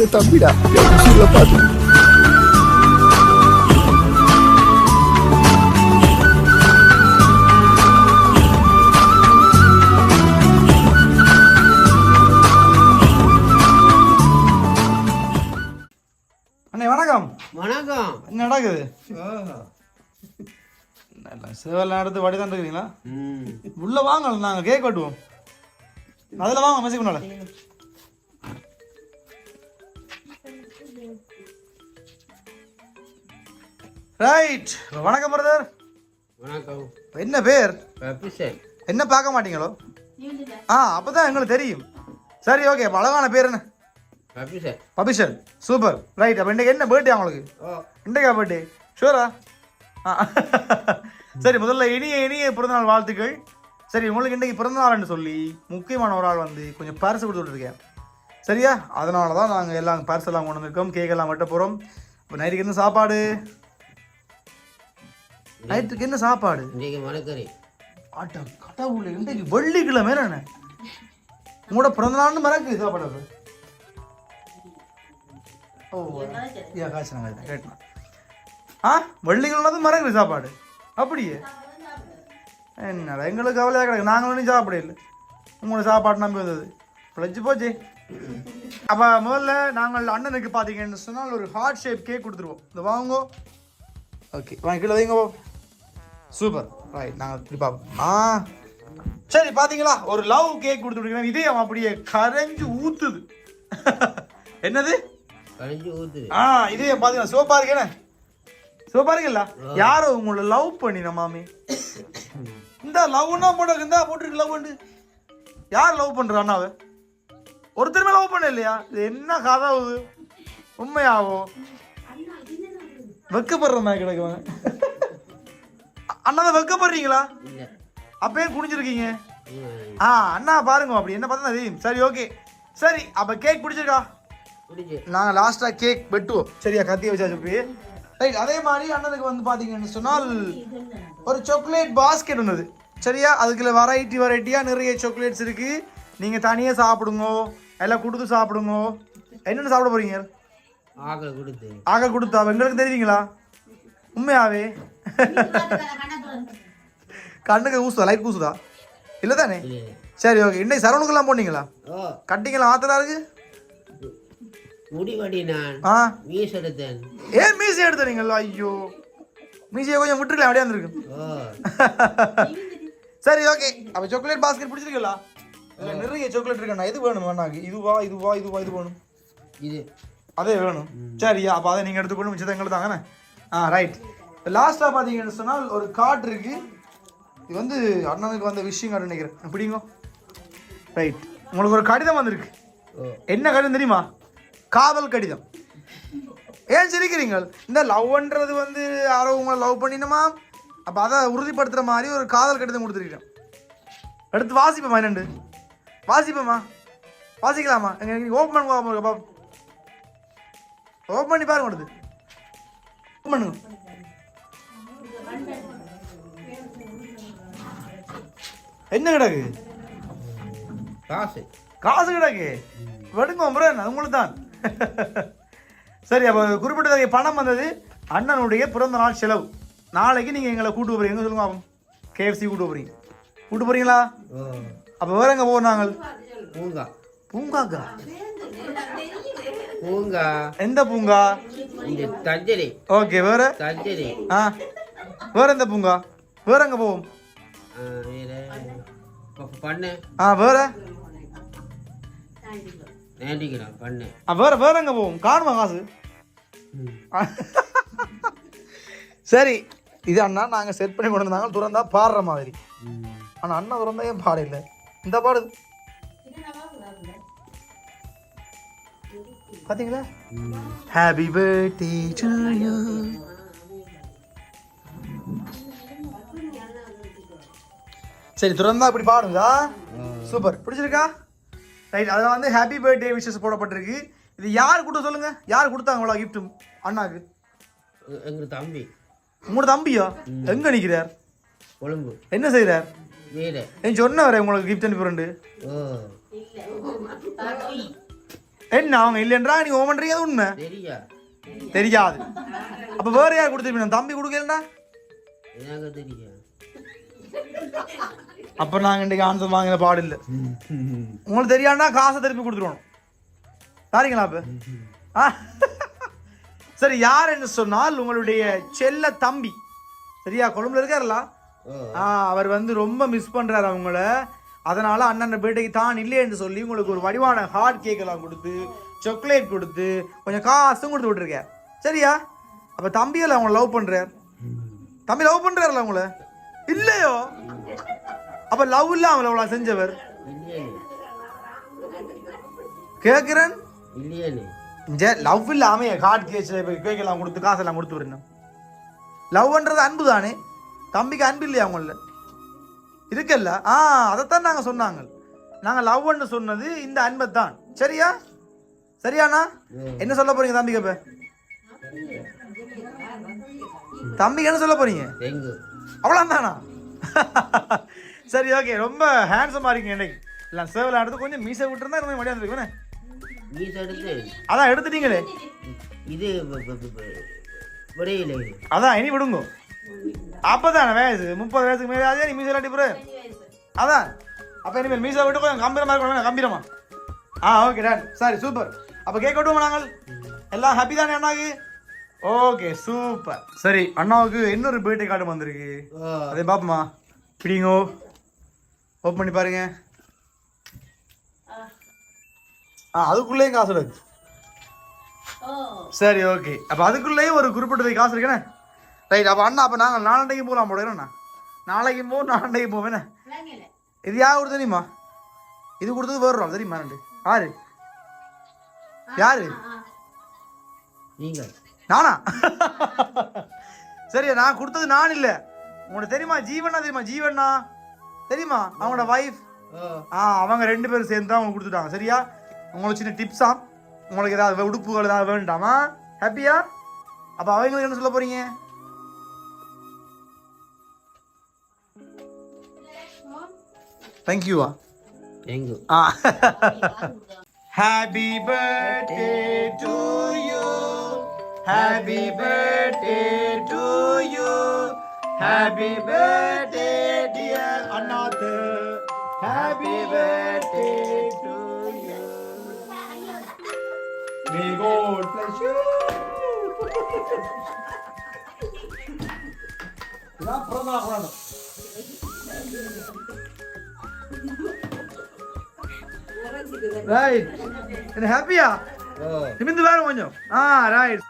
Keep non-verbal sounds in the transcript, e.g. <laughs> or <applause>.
இது தம்பிடா சொல்ல அண்ணே வணக்கம். வணக்கம். என்ன நடக்குது? சேவல் வடி தான் இருக்கிறீங்களா? ம். உள்ள வாங்க நாங்கள் கேக் வெட்டுவோம். அதில் வாங்க மெசேஜ் பண்ணல ரைட் வணக்கம் பிரதர் வணக்கம். என்ன பேர்? என்ன பார்க்க மாட்டீங்களோ? ஆ அப்பதான் எங்களுக்கு தெரியும். சரி ஓகே அழகான பேர் என்ன? பபிஷன் சூப்பர் ரைட் அப்போ இன்றைக்கு என்ன பர்த்டே அவங்களுக்கு? ஓ. இன்றைக்கா பர்த்டே ஷூரா சரி முதல்ல இனிய இனிய பிறந்தநாள் வாழ்த்துக்கள். சரி உங்களுக்கு இன்றைக்கு பிறந்தநாள்னு சொல்லி முக்கியமான ஒரு ஆள் வந்து கொஞ்சம் பரிசு கொடுத்து விட்டுருக்கேன் சரியா? அதனால தான் நாங்கள் எல்லாம் பரிசு எல்லாம் கொண்டு வந்திருக்கோம். கேக் எல்லாம் வெட்ட போகிறோம் இப்போ நைட்டுக்கு என்ன சாப்பாடு? நைட்டுக்கு என்ன சாப்பாடு? இன்றைக்கு மலைக்கறி ஆட்டம் கடவுள் இன்றைக்கு வெள்ளிக்கிழமை என்ன உங்களோட பிறந்தநாள்னு மறக்குது சாப்பாடு. ஓ ஐயா கேட்டேன் ஆ? வெள்ளிக்கிழமை தான் மறக்குது சாப்பாடு. அப்படியே? என்னடா எங்களுக்கு கவலையாக கிடக்கு. நாங்கள் ஒன்றும் சாப்பிட இல்லை. உங்களோட சாப்பாடு நம்பி வந்தது. பிழைச்சி போச்சு. அப்போ முதல்ல நாங்கள் அண்ணனுக்கு பார்த்தீங்கன்னு சொன்னால் ஒரு ஹார்ட் ஷேப் கேக் கொடுத்துருவோம். இந்த வாங்கோ ஓகே வாங்கி கீழே வைங்கோ சூப்பர் ரைட் நாங்கள் இப்படி பார்ப்போம். ஆ. சரி பாத்தீங்களா? ஒரு லவ் கேக் கொடுத்துருக்கேன் இதயம் அப்படியே கரைஞ்சு ஊத்துது. <laughs> என்னது? கழிஞ்சு ஊத்துது. ஆ இதயம் பாத்தீங்களா? சோப்பா இருக்கேனே சோப்பா இருக்குல்ல யாரோ உங்களை லவ் பண்ணின மாமி. இந்த லவ்னா போட்டு இந்த போட்டுருக்கு லவ் யார் லவ் பண்ற அண்ணாவை? ஒருத்தருமே லவ் பண்ண இல்லையா? இது என்ன கதை இது உண்மையாவோ? வெக்கப்படுற மாதிரி கிடக்குவாங்க அண்ணா வெக்கப்படுறீங்களா? அப்பயே குனிஞ்சிருக்கீங்க? ம். ஆ அண்ணா பாருங்க அப்படி. என்ன பார்த்தா தெரியும்? சரி ஓகே சரி அப்ப கேக் பிடிச்சிருக்கா? பிடிச்சு நாங்கள் லாஸ்ட்டாக கேக் வெட்டுவோம். சரியா கத்திய வச்சா போய் ரைட் அதே மாதிரி அண்ணனுக்கு வந்து பார்த்தீங்கன்னு சொன்னால் ஒரு சாக்லேட் பாஸ்கெட் வந்தது சரியா? அதுக்குள்ள வெரைட்டி வெரைட்டியாக நிறைய சாக்லேட்ஸ் இருக்கு. நீங்கள் தனியாக சாப்பிடுங்க. எல்லாம் கொடுத்து சாப்பிடுங்க. என்னென்ன சாப்பிட போறீங்க? ஆக்களை கொடுத்து. ஆக கொடுத்தா எங்களுக்கு தெரியுங்களா உண்மையாவே? கண்ணுக்கு ஊசுதா? லைட் கூசுதா இல்லை. தானே சரி ஓகே. இன்னைக்கு சரவணுக்கெல்லாம் போனீங்களா? கட்டிங்களா ஆத்தலா இருக்கு? நான். ஆ. மீஸ் எடுத்தேன். ஏன் மீசி எடுத்துறீங்களா ஐயோ. மீசியை கொஞ்சம் விட்டுருக்கலாம். அப்படியே இருந்திருக்கு ஓ <laughs> சரி ஓகே. அப்போ சாக்லேட் பாஸ்கெட் பிடிச்சிருக்கீங்களா? இல்லை நிறைய சாக்லேட் இருக்கண்ணா இது வேணும் வேணாங்க இதுவா இதுவா இதுவா இது வேணும்? இது. அதே வேணும். சரியா அப்போ அதை நீங்கள் எடுத்துக்கொண்டு மிச்சத்தை எங்களுக்கு தாங்கண்ணே ஆ ரைட் லாஸ்ட்டாக பார்த்தீங்கன்னு சொன்னால் ஒரு கார்டு இருக்கு. இது வந்து அண்ணனுக்கு வந்த விஷயம் கார்டு நினைக்கிறேன். பிடிங்க? ரைட் உங்களுக்கு ஒரு கடிதம் வந்திருக்கு. என்ன கடிதம் தெரியுமா? காதல் கடிதம். ஏன் சிரிக்கிறீங்க? இந்த லவ்ன்றது வந்து யாரோ உங்களை லவ் பண்ணினோமா? அப்போ அதை உறுதிப்படுத்துகிற மாதிரி ஒரு காதல் கடிதம் கொடுத்துருக்கேன் எடுத்து வாசிப்போமா என்னண்டு வாசிப்போமா வாசிக்கலாமா எங்க ஓப்பன் பண்ணுங்க பாப்போம். ஓப்பன் பண்ணி பாருங்க எடுத்து ஓப்பன் பண்ணுங்க. என்ன கிடக்கு? காசு. காசு கிடக்கு. வெடுங்க அது உங்களுக்கு தான். சரி அப்போ குறிப்பிட்ட தொகை பணம் வந்தது அண்ணனுடைய பிறந்த நாள் செலவு. நாளைக்கு நீங்கள் எங்களை கூட்டு போறீங்க. எங்க சொல்லுங்க கேஎஃப்சி கூட்டு போறீங்க. கூட்டு போறீங்களா? ஓ அப்போ வேற எங்கே போவோம் நாங்கள்? பூங்கா. பூங்காக்கா? பூங்கா. எந்த பூங்கா? தஞ்சரி ஓகே வேற? தஞ்சரி ஆ வேற எந்த பூங்கா? வேற எங்கே போவோம்? பண்ணு. ஆ வேற? பண்ணு. ஆ வேற வேற எங்கே போவோம்? காணுமா காசு. சரி இது அண்ணா நாங்கள் செட் பண்ணி கொண்டு வந்தாங்க துறந்தா பாடுற மாதிரி. ஆனால் அண்ணா துறந்தா ஏன் பாட இல்லை இந்த பாடு. பார்த்தீங்களா. ஹாப்பி பர்த்டே டு யூ சரி துறந்தா இப்படி பாடுங்களா ஓ. சூப்பர் பிடிச்சிருக்கா? ரைட் அதில் வந்து ஹாப்பி பர்த்டே விஷஸ் போடப்பட்டிருக்கு. இது யார் கொடுத்த சொல்லுங்க? யார் கொடுத்தாங்க இவ்வளோ gift அண்ணாக்கு. எ- எங்க தம்பி. உங்களோட தம்பியா? எங்க நிற்கிறார் கொழும்பு. என்ன செய்கிறார் வீடு. என் சொன்னவரே உங்களுக்கு கிஃப்ட் அனுப்பி ரெண்டு ஓ. என்ன அவங்க இல்லைன்றா நீ ஓமன்றீங்க அது உண்மை? தெரியா? தெரியாது. அப்ப வேற யார் கொடுத்துருப்பீங்க தம்பி கொடுக்கலடா எனக்கு தெரியா? அப்ப நாங்க இன்றைக்கு ஆன்சர் வாங்கின பாடு இல்லை. உங்களுக்கு தெரியாதுன்னா காசை திருப்பி கொடுத்துருவோம். சாரிங்களா அப்ப? ஆ? சரி யார் என்று சொன்னால் உங்களுடைய செல்ல தம்பி. சரியா? கொழும்புல ஆ அவர் வந்து ரொம்ப மிஸ் பண்றாரு அவங்கள. அதனால அண்ணன் பேட்டைக்கு தான் இல்லையே என்று சொல்லி உங்களுக்கு ஒரு வடிவான ஹார்ட் கேக் எல்லாம் கொடுத்து சாக்லேட் கொடுத்து கொஞ்சம் காசும் கொடுத்து விட்டுருக்கேன். சரியா? அப்ப தம்பியில் அவங்க லவ் பண்றார். தம்பி லவ் பண்றாருல அவங்கள இல்லையோ? அப்ப லவ் இல்ல அவங்கள அவ்வளவு செஞ்சவர்? கேக்குறேன்? லவ் இல்லாம ஹார்ட் கேஸ் கேக் எல்லாம் கொடுத்து காசெல்லாம் கொடுத்து வரணும் லவ்ன்றது அன்பு தானே தம்பிக்கு அன்பு இல்லையா அவங்கள இருக்குல்ல? ஆ அதைத்தான் நாங்க சொன்னாங்க. நாங்க லவ்னு சொன்னது இந்த அன்பை தான் சரியா? சரியாண்ணா? என்ன சொல்ல போறீங்க தம்பிக்கு இப்ப? தம்பிக்கு என்ன சொல்ல போறீங்க? அவ்வளோதானா சரி ஓகே ரொம்ப ஹேண்ட்ஸமாக இருக்கீங்க இன்னைக்கு. இல்லை சேவல் எடுத்து கொஞ்சம் மீசை விட்டுருந்தா ரொம்ப மடியாக எடுத்து? அதான் எடுத்துட்டீங்களே. இது அதான் இனி விடுங்க. அப்பதானே வயசு? முப்பது வயசுக்கு மேலே அதே நீ மீசை இல்லாட்டி பிறகு அதான். அப்போ இனிமேல் மீசை விட்டு கொஞ்சம் கம்பீரமாக இருக்கணும் கம்பீரமா? ஆ ஓகே டான் சரி சூப்பர் அப்போ கேக் விட்டுவோம் நாங்கள்? எல்லாம் ஹாப்பி தானே அண்ணாக்கு? ஓகே சூப்பர் சரி அண்ணாவுக்கு இன்னொரு பர்த்டே கார்டு வந்திருக்கு. ஓ அதே பாப்பமா பிடிங்கோ. ஓப்பன் பண்ணி பாருங்க. ஆ. அதுக்குள்ளேயும் காசு இருக்கு. சரி ஓகே அப்போ அதுக்குள்ளேயும் ஒரு குறிப்பிட்டது காசு இருக்குண்ணே ரைட் அப்போ அண்ணா அப்போ நாங்கள் நாலண்டைக்கு போகலாம் போடுறோம்ண்ணா நாளைக்கு போ நாலண்டைக்கு போவேண்ணே இது யார் கொடுத்து தெரியுமா? இது கொடுத்தது வேறு தெரியுமா ரெண்டு? யாரு? யாரு? நீங்கள். நானா? சரி நான் கொடுத்தது நான் இல்லை. உங்களுக்கு தெரியுமா ஜீவனா தெரியுமா? ஜீவனா தெரியுமா? அவங்களோட வைஃப் ஓ ஆ அவங்க ரெண்டு பேரும் சேர்ந்து தான் அவங்க கொடுத்துட்டாங்க சரியா? உங்களுக்கு சின்ன டிப்ஸா உங்களுக்கு ஏதாவது உடுப்புகள் ஏதாவது வேண்டாமா? ஹாப்பியா அப்போ அவங்களுக்கு என்ன சொல்ல போறீங்க? தேங்க்யூவா எங்கு ஆ happy birthday to you happy birthday to you happy birthday dear அண்ணாத்து happy birthday to you may God bless you. இதான் பிறந்த நாள் ரைட் என்ன ஹாப்பியா ஓ நிமிந்து வேறு கொஞ்சம் ஆ ரைட்